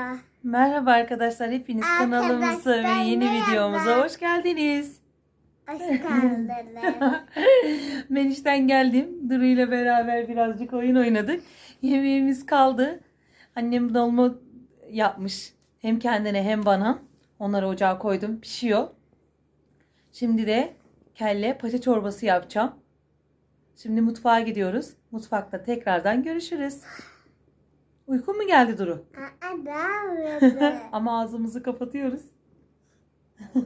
Merhaba. Merhaba arkadaşlar, hepiniz kanalımıza ve yeni merhaba. videomuza hoş geldiniz. Hoş geldiniz. ben işten geldim. Duru ile beraber birazcık oyun oynadık. Yemeğimiz kaldı. Annem dolma yapmış. Hem kendine hem bana. Onları ocağa koydum. Pişiyor. Şimdi de kelle paça çorbası yapacağım. Şimdi mutfağa gidiyoruz. Mutfakta tekrardan görüşürüz. Uykun mu geldi Duru? Aa, da Ama ağzımızı kapatıyoruz.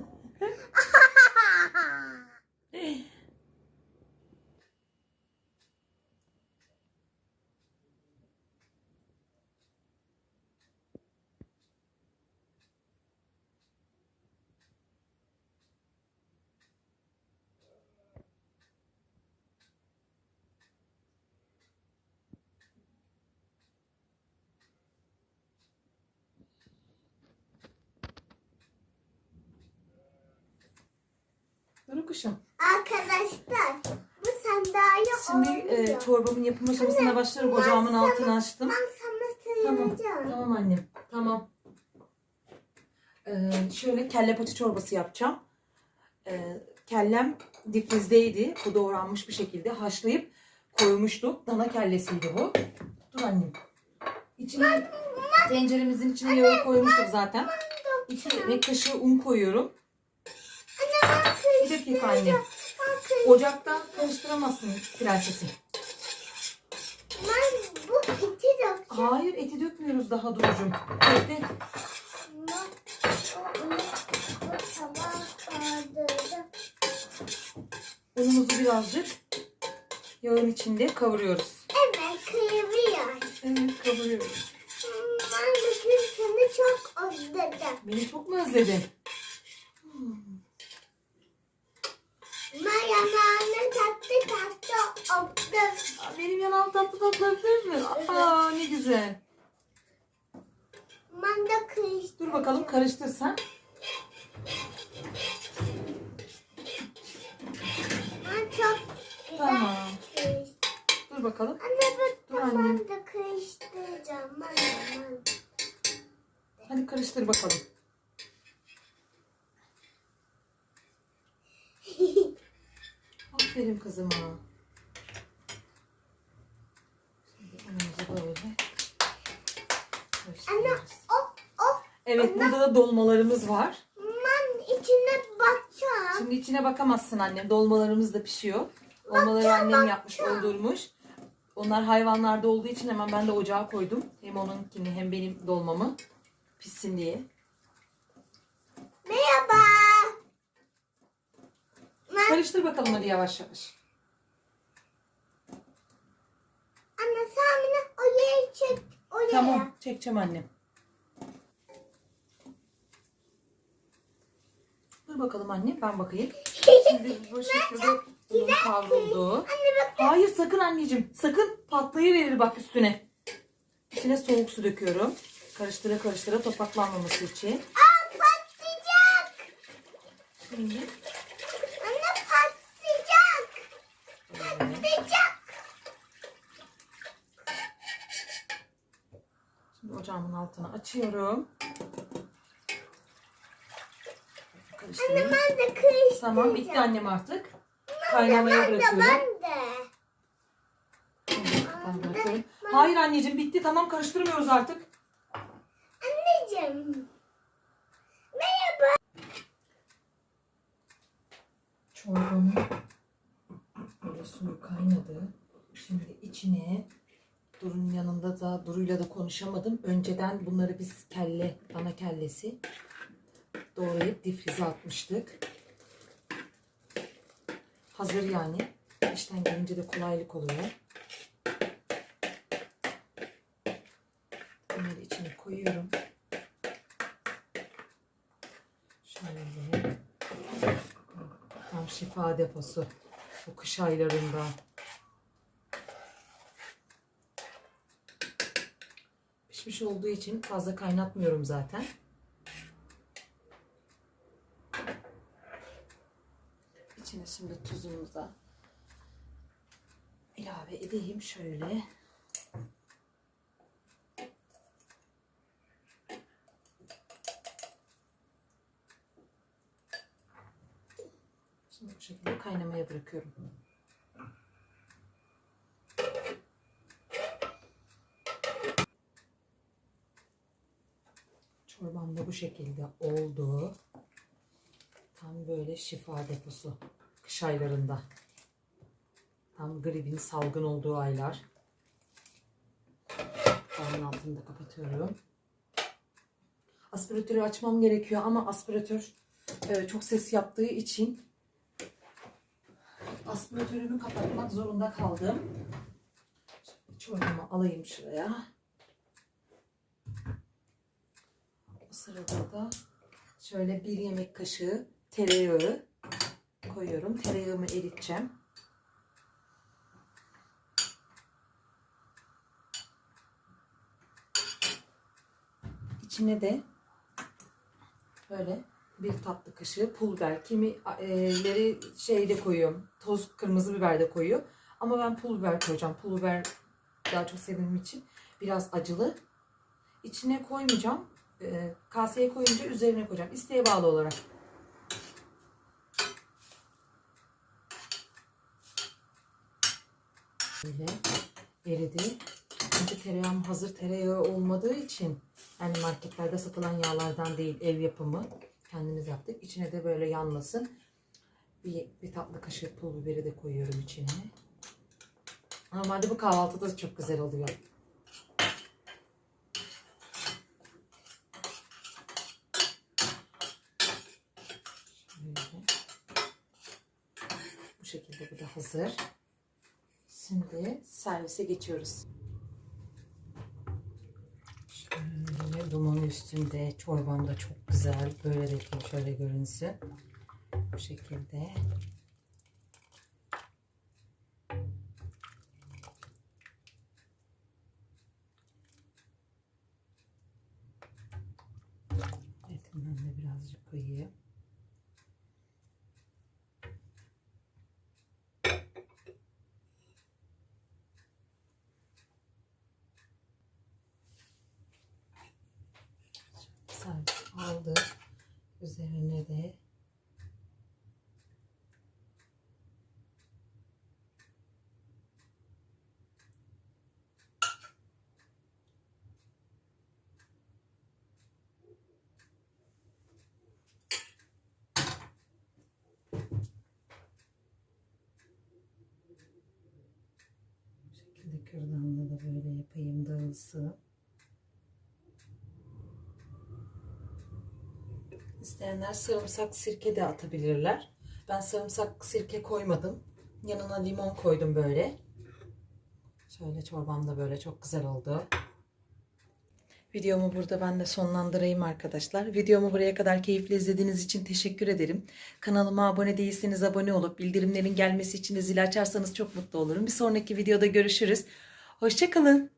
Duru kuşum. Arkadaşlar bu sandalye Şimdi olmuyor. e, çorbamın yapım aşamasına başlarım. Ocağımın altını açtım. Ben sana Tamam. söyleyeceğim. Tamam annem. Tamam. Ee, şöyle kelle paça çorbası yapacağım. Ee, kellem difrizdeydi. Bu doğranmış bir şekilde haşlayıp koymuştuk. Dana kellesiydi bu. Dur annem. İçine tenceremizin içine yağı koymuştuk zaten. İki yemek kaşığı un koyuyorum. Bir dakika annem. Bakın Ocakta karıştıramazsın prensesi. ben bu eti dökeceğim. Hayır eti dökmüyoruz daha Duru'cum. Bekle. Unumuzu birazcık yağın içinde kavuruyoruz. Evet kıyılıyor. Evet kavuruyoruz. Ben bugün seni çok özledim. Beni çok mu özledin? Hmm. Ben yanağını tatlı öptüm. Aa, Benim yanağım tatlı tatlı öptün mü? Aa ne güzel. Ben de kıyıştım. Dur bakalım karıştırsan. Ben çok güzel Tamam. kıyıştım. Dur bakalım. Anne Dur ben, annem. ben de kıyıştıracağım. Ben de, ben de. Hadi karıştır bakalım. Aferin kızıma. Şimdi unumuzu böyle Anne karıştırıyoruz. o o Evet burada da dolmalarımız var. ben içine bakacağım. Şimdi içine bakamazsın annem. Dolmalarımız da pişiyor. Dolmaları annem yapmış, doldurmuş. Onlar hayvanlarda olduğu için hemen ben de ocağa koydum. Hem onunkini hem benim dolmamı pişsin diye. Merhaba. Ben, Karıştır bakalım hadi yavaş yavaş. anne sen beni oraya çek. Oraya. Tamam, çekeceğim annem. Bakalım anne, ben bakayım. Şimdi bu şekilde un kavruldu. Hayır sakın anneciğim, sakın patlayıverir bak üstüne. İçine soğuk su döküyorum. Karıştıra karıştıra topaklanmaması için. Aa patlayacak. Şimdi Anne patlayacak. Patlayacak. Şimdi ocağımın altını açıyorum. Anne Karıştırayım. ben de kıyıştıracağım. Tamam bitti annem artık. Kaynamaya Ben de bırakıyorum. ben de. Evet, ben bırakıyorum. Hayır anneciğim bitti tamam karıştırmıyoruz artık. Anneciğim. Merhaba. Çorbamın böyle suyu kaynadı. Şimdi içine Duru'nun yanında da Duru'yla da konuşamadım. Önceden bunları biz kelle, dana kellesi doğrayıp difrize atmıştık. Hazır yani. İşten gelince de kolaylık oluyor. Bunları içine koyuyorum. Şöyle. Tam şifa deposu. Bu kış aylarında. Pişmiş olduğu için fazla kaynatmıyorum zaten. İçine şimdi tuzunu da ilave edeyim şöyle. Şimdi bu şekilde kaynamaya bırakıyorum. Çorbam da bu şekilde oldu. Tam böyle şifa deposu. Kış aylarında. Tam gripin salgın olduğu aylar. Onun altını da kapatıyorum. Aspiratörü açmam gerekiyor ama aspiratör e, çok ses yaptığı için aspiratörümü kapatmak zorunda kaldım. Çorbamı alayım şuraya. O sırada da şöyle bir yemek kaşığı tereyağı koyuyorum. Tereyağımı eriteceğim. İçine de böyle bir tatlı kaşığı pul biber. Kimileri şeyde koyuyorum. Toz kırmızı biber de koyuyor. Ama ben pul biber koyacağım. Pul biber daha çok sevdiğim için biraz acılı. İçine koymayacağım. Ee, kaseye koyunca üzerine koyacağım. İsteğe bağlı olarak. Böyle eridi. Çünkü tereyağım hazır tereyağı olmadığı için yani marketlerde satılan yağlardan değil ev yapımı kendimiz yaptık. İçine de böyle yanmasın. Bir, bir tatlı kaşık pul biberi de koyuyorum içine. Normalde bu kahvaltıda da çok güzel oluyor. Şöyle. Bu şekilde bu da hazır. Şimdi servise geçiyoruz. Şöyle duman üstünde çorbam da çok güzel. Böyle de yapayım şöyle görünsün. Bu şekilde. Etinden de birazcık koyayım. Servis aldı. Üzerine de bu şekilde kürdanla da böyle yapayım dağılsın. İsteyenler sarımsak sirke de atabilirler. Ben sarımsak sirke koymadım. Yanına limon koydum böyle. Şöyle çorbam da böyle çok güzel oldu. Videomu burada ben de sonlandırayım arkadaşlar. Videomu buraya kadar keyifli izlediğiniz için teşekkür ederim. Kanalıma abone değilseniz abone olup bildirimlerin gelmesi için de zil açarsanız çok mutlu olurum. Bir sonraki videoda görüşürüz. Hoşçakalın.